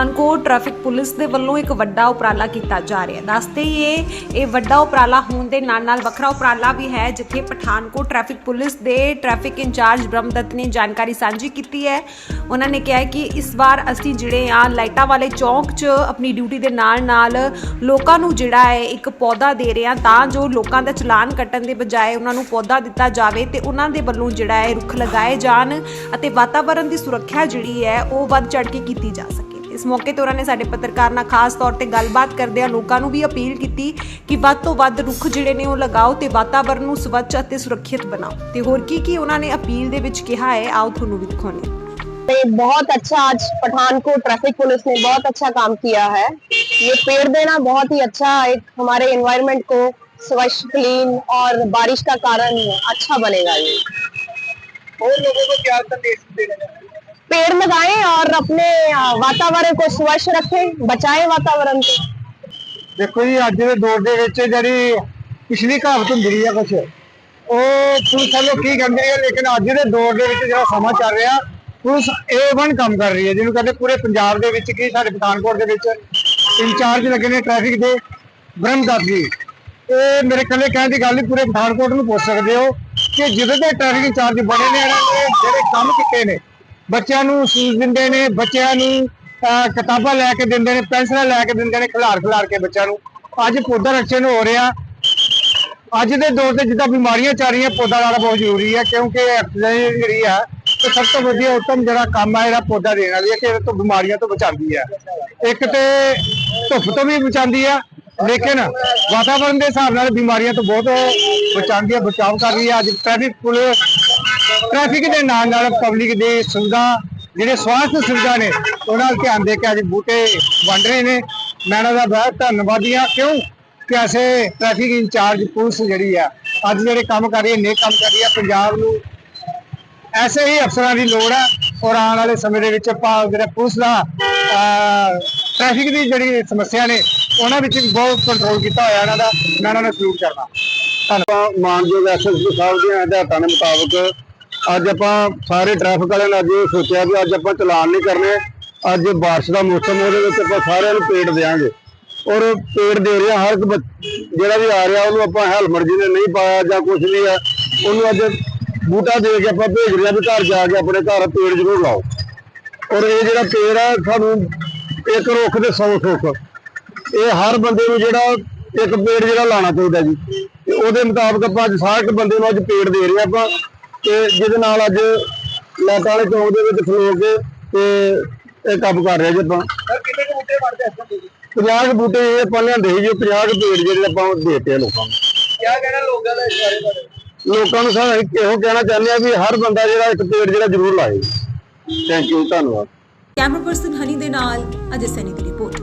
Pathankot traffic police ਦੇ ਵੱਲੋਂ ਇੱਕ ਵੱਡਾ ਉਪਰਾਲਾ ਕੀਤਾ ਜਾ ਰਿਹਾ ਹੈ। ਦੱਸਦੇ ਇਹ ਇਹ ਵੱਡਾ ਉਪਰਾਲਾ ਹੋਣ ਦੇ ਨਾਲ ਨਾਲ ਵੱਖਰਾ ਉਪਰਾਲਾ ਵੀ ਹੈ, ਜਿੱਥੇ ਪਠਾਨਕੋਟ ਟ੍ਰੈਫਿਕ ਪੁਲਿਸ ਦੇ ਟ੍ਰੈਫਿਕ ਇੰਚਾਰਜ ਬ੍ਰਹਮਦੱਤ ਨੇ ਜਾਣਕਾਰੀ ਸਾਂਝੀ ਕੀਤੀ ਹੈ। ਉਹਨਾਂ ਨੇ ਕਿਹਾ ਕਿ ਇਸ ਵਾਰ ਅਸੀਂ ਜਿਹੜੇ ਆ ਲਾਈਟਾਂ ਵਾਲੇ ਚੌਂਕ 'ਚ ਆਪਣੀ ਡਿਊਟੀ ਦੇ ਨਾਲ ਨਾਲ ਲੋਕਾਂ ਨੂੰ ਜਿਹੜਾ ਹੈ ਇੱਕ ਪੌਦਾ ਦੇ ਰਹੇ ਹਾਂ, ਤਾਂ ਜੋ ਲੋਕਾਂ ਦਾ ਚਲਾਨ ਕੱਟਣ ਦੇ ਬਜਾਏ ਉਹਨਾਂ ਨੂੰ ਪੌਦਾ ਦਿੱਤਾ ਜਾਵੇ ਤੇ ਉਹਨਾਂ ਦੇ ਵੱਲੋਂ ਜਿਹੜਾ ਹੈ ਰੁੱਖ ਲਗਾਏ ਜਾਣ ਅਤੇ ਵਾਤਾਵਰਣ ਦੀ ਸੁਰੱਖਿਆ ਜਿਹੜੀ ਹੈ ਉਹ ਵੱਧ ਚੜ੍ਹ ਕੇ ਕੀਤੀ ਜਾ ਸਕੇ। ਇਸ ਮੌਕੇ ਤੇ ਉਹਨਾਂ ਨੇ ਸਾਡੇ ਪੱਤਰਕਾਰ ਨਾਲ ਖਾਸ ਤੌਰ ਤੇ ਗੱਲਬਾਤ ਕਰਦਿਆਂ ਲੋਕਾਂ ਨੂੰ ਵੀ ਅਪੀਲ ਕੀਤੀ ਕਿ ਵੱਧ ਤੋਂ ਵੱਧ ਰੁੱਖ ਜਿਹੜੇ ਨੇ ਉਹ ਲਗਾਓ ਤੇ ਵਾਤਾਵਰਣ ਨੂੰ ਸਵੱਛ ਅਤੇ ਸੁਰੱਖਿਅਤ ਬਣਾਓ ਤੇ ਹੋਰ ਕੀ ਕੀ ਉਹਨਾਂ ਨੇ ਅਪੀਲ ਦੇ ਵਿੱਚ ਕਿਹਾ ਹੈ ਆਓ ਤੁਹਾਨੂੰ ਵੀ ਦਿਖਾਉਂਦੇ ਹਾਂ ये बहुत अच्छा आज पठानकोट ट्रैफिक पुलिस ने बहुत अच्छा काम किया है ये पेड़ देना बहुत ही अच्छा एक हमारे एनवायरनमेंट को स्वच्छ क्लीन और बारिश का कारण अच्छा बनेगा ये और लोगों को क्या संदेश देना चाहते हैं? पेड़ लगाएं और अपने अ, वातावरण को स्वच्छ रखें बचाएं वातावरण को ਦੇਖੋ ਜੀ ਅੱਜ ਦੇ ਦੌਰ ਦੇ ਵਿੱਚ ਜਿਹੜੀ ਪਿਛਲੀ ਕਹਾਵਤ ਹੁੰਦੀ ਹੈ ਕੁਛ ਉਹ ਪੁਲਿਸ ਵੱਲੋਂ ਕੀ ਕਹਿੰਦੇ ਆ ਲੇਕਿਨ ਅੱਜ ਦੇ ਦੌਰ ਦੇ ਵਿੱਚ ਜਿਹੜਾ ਸਮਾਂ ਚੱਲ ਰਿਹਾ ਪੁਲਿਸ A1 ਕੰਮ ਕਰ ਰਹੀ ਹੈ ਜਿਹਨੂੰ ਕਹਿੰਦੇ ਪੂਰੇ ਪੰਜਾਬ ਦੇ ਵਿੱਚ ਕੀ ਸਾਡੇ ਪਠਾਨਕੋਟ ਦੇ ਵਿੱਚ ਇੰਚਾਰਜ ਲੱਗੇ ਨੇ ਟ੍ਰੈਫਿਕ ਦੇ ਬ੍ਰਹਮਦੱਤ ਜੀ ਇਹ ਮੇਰੇ ਕੱਲੇ ਕਹਿਣ ਦੀ ਗੱਲ ਨਹੀਂ ਪੂਰੇ ਪਠਾਨਕੋਟ ਨੂੰ ਪੁੱਛ ਸਕਦੇ ਹੋ ਕਿ ਜਿਹਦੇ ਤੇ ਟ੍ਰੈਫਿਕ ਇੰਚਾਰਜ ਬਣੇ ਨੇ ਇਹਨਾਂ ਨੇ ਜਿਹੜੇ ਕੰਮ ਕੀਤੇ ਨੇ ਬੱਚਿਆਂ ਨੂੰ ਸ਼ੂਜ਼ ਦਿੰਦੇ ਨੇ, ਬੱਚਿਆਂ ਨੂੰ ਕਿਤਾਬਾਂ ਲੈ ਕੇ ਦਿੰਦੇ ਨੇ, ਪੈਨਸਲਾਂ ਲੈ ਕੇ ਦਿੰਦੇ ਨੇ, ਖਿਲਾਰ ਖਿਲਾਰ ਕੇ ਬੱਚਿਆਂ ਨੂੰ। ਅੱਜ ਪੌਦਾ ਰਕਸ਼ਣ ਹੋ ਰਿਹਾ। ਅੱਜ ਦੇ ਦੌਰ ਤੇ ਜਿੱਦਾਂ ਬਿਮਾਰੀਆਂ ਚੱਲ ਰਹੀਆਂ, ਪੌਦਾ ਲਾਣਾ ਬਹੁਤ ਜ਼ਰੂਰੀ ਹੈ, ਕਿਉਂਕਿ ਆਕਸੀਜਨ ਜਿਹੜੀ ਆ ਤੇ ਸਭ ਤੋਂ ਵਧੀਆ ਉੱਤਮ ਜਿਹੜਾ ਕੰਮ ਆ ਜਿਹੜਾ ਪੌਦਾ ਦੇਣ ਵਾਲੀ ਹੈ ਕਿ ਇਹਦੇ ਤੋਂ ਬਿਮਾਰੀਆਂ ਤੋਂ ਬਚਾਉਂਦੀ ਹੈ ਇੱਕ ਤੇ ਧੁੱਪ ਤੋਂ ਵੀ ਬਚਾਉਂਦੀ ਆ, ਲੇਕਿਨ ਵਾਤਾਵਰਣ ਦੇ ਹਿਸਾਬ ਨਾਲ ਬਿਮਾਰੀਆਂ ਤੋਂ ਬਹੁਤ ਬਚਾਉਂਦੀ ਹੈ ਬਚਾਅ ਕਰ ਰਹੀ ਹੈ ਅੱਜ ਟ੍ਰੈਫਿਕ ਪੁਲਿਸ ਟ੍ਰੈਫਿਕ ਦੇ ਨਾਲ ਨਾਲ ਪਬਲਿਕ ਦੀ ਸੁਵਿਧਾ, ਜਿਹੜੇ ਸਵਾਸਥ ਸੁਵਿਧਾ ਨੇ, ਉਹਨਾਂ ਵੱਲ ਧਿਆਨ ਦੇ ਕੇ ਅੱਜ ਬੂਟੇ ਵੰਡ ਰਹੇ ਨੇ। ਮੈਂ ਇਹਨਾਂ ਦਾ ਬਹੁਤ ਧੰਨਵਾਦੀ ਹਾਂ। ਕਿਉਂ? ਕਿ ਐਸੇ ਟ੍ਰੈਫਿਕ ਇੰਚਾਰਜ ਪੁਲਿਸ ਜਿਹੜੀ ਆ, ਅੱਜ ਜਿਹੜੇ ਕੰਮ ਕਰ ਰਹੀ ਹੈ, ਨੇਕ ਕੰਮ ਕਰ ਰਹੀ ਹੈ, ਪੰਜਾਬ ਨੂੰ ਐਸੇ ਹੀ ਅਫਸਰਾਂ ਦੀ ਲੋੜ ਹੈ। ਔਰ ਆਉਣ ਵਾਲੇ ਸਮੇਂ ਦੇ ਵਿੱਚ ਜਿਹੜਾ ਪੁਲਿਸ ਦਾ ਟ੍ਰੈਫਿਕ ਦੀ ਜਿਹੜੀ ਸਮੱਸਿਆ ਨੇ, ਉਹਨਾਂ ਵਿੱਚ ਬਹੁਤ ਕੰਟਰੋਲ ਕੀਤਾ ਹੋਇਆ ਇਹਨਾਂ ਦਾ। ਮੈਂ ਉਹਨਾਂ ਨੂੰ ਸਲੂਟ ਕਰਦਾ। ਧੰਨਵਾਦ। ਮਾਨਯੋਗ ਐਸਐਸਪੀ ਸਾਹਿਬ ਦੀਆਂ ਹਦਾਇਤਾਂ ਦੇ ਮੁਤਾਬਕ ਅੱਜ ਆਪਾਂ ਸਾਰੇ ਟ੍ਰੈਫਿਕ ਵਾਲਿਆਂ ਨੇ ਅੱਜ ਇਹ ਸੋਚਿਆ ਵੀ ਅੱਜ ਆਪਾਂ ਚਲਾਨ ਨਹੀਂ ਕਰਨੇ, ਅੱਜ ਬਾਰਿਸ਼ ਦਾ ਮੌਸਮ ਉਹਦੇ ਵਿੱਚ ਆਪਾਂ ਸਾਰਿਆਂ ਨੂੰ ਪੇੜ ਦੇਵਾਂਗੇ ਔਰ ਪੇੜ ਦੇ ਰਿਹਾ ਹਰ ਇੱਕ ਜਿਹੜਾ ਵੀ ਆ ਰਿਹਾ, ਉਹਨੂੰ ਆਪਾਂ ਹੈਲਮਟ ਜਿਹਨੇ ਨਹੀਂ ਪਾਇਆ ਜਾਂ ਕੁਝ ਵੀ ਆ ਉਹਨੂੰ ਅੱਜ ਬੂਟਾ ਦੇ ਕੇ ਆਪਾਂ ਭੇਜ ਰਿਹਾ ਵੀ ਘਰ ਜਾ ਕੇ ਆਪਣੇ ਘਰ ਪੇੜ ਜ਼ਰੂਰ ਲਾਓ। ਔਰ ਇਹ ਜਿਹੜਾ ਪੇੜ ਆ ਸਾਨੂੰ ਇੱਕ ਰੁੱਖ ਦੇ 100 ਸੁੱਖ ਇਹ ਹਰ ਬੰਦੇ ਨੂੰ ਜਿਹੜਾ ਇੱਕ ਪੇੜ ਜਿਹੜਾ ਲਾਣਾ ਚਾਹੀਦਾ ਜੀ। ਤੇ ਉਹਦੇ ਮੁਤਾਬਕ ਆਪਾਂ ਅੱਜ ਸਾਰੇ ਬੰਦੇ ਨੂੰ ਅੱਜ ਪੇੜ ਦੇ ਰਹੇ ਆਪਾਂ। ਤੇ ਜਿਹਦੇ ਨਾਲ ਅੱਜ ਲਾਟਾਂ ਵਾਲੇ ਚੌਂਕ ਦੇ ਵਿੱਚ ਖਲੋ ਕੇ ਤੇ ਇਹ ਕੰਮ ਕਰ ਰਹੇ ਜੀ ਆਪਾਂ। ਕਿੰਨੇ ਕੁ ਬੂਟੇ ਵੜਦੇ ਇਸ ਬੰਦੇ ਦੀ 50 ਕੁ ਬੂਟੇ ਇਹ ਆਪਾਂ ਲਿਆਂਦੇ ਸੀ ਜੀ 50 ਕੁ ਪੇੜ ਜਿਹੜੇ ਆਪਾਂ ਦੇਤੇ ਆ ਲੋਕਾਂ ਨੂੰ। ਕਿਆ ਕਹਿਣਾ ਲੋਕਾਂ ਦਾ ਇਸ ਬਾਰੇ ਬਾਰੇ? ਲੋਕਾਂ ਨੂੰ ਸਾਨੂੰ ਇਹੋ ਕਹਿਣਾ ਚਾਹੁੰਦੇ ਆ ਵੀ ਹਰ ਬੰਦਾ ਜਿਹੜਾ ਇੱਕ ਪੇੜ ਜਿਹੜਾ ਜ਼ਰੂਰ ਲਾਏ। ਥੈਂਕ ਯੂ ਧੰਨਵਾਦ। ਕੈਮਰਾ ਪਰਸਨ ਹਨੀ ਦੇ ਨਾਲ ਅਜੇ ਸੈਨੀ ਦੀ ਰਿਪੋਰਟ।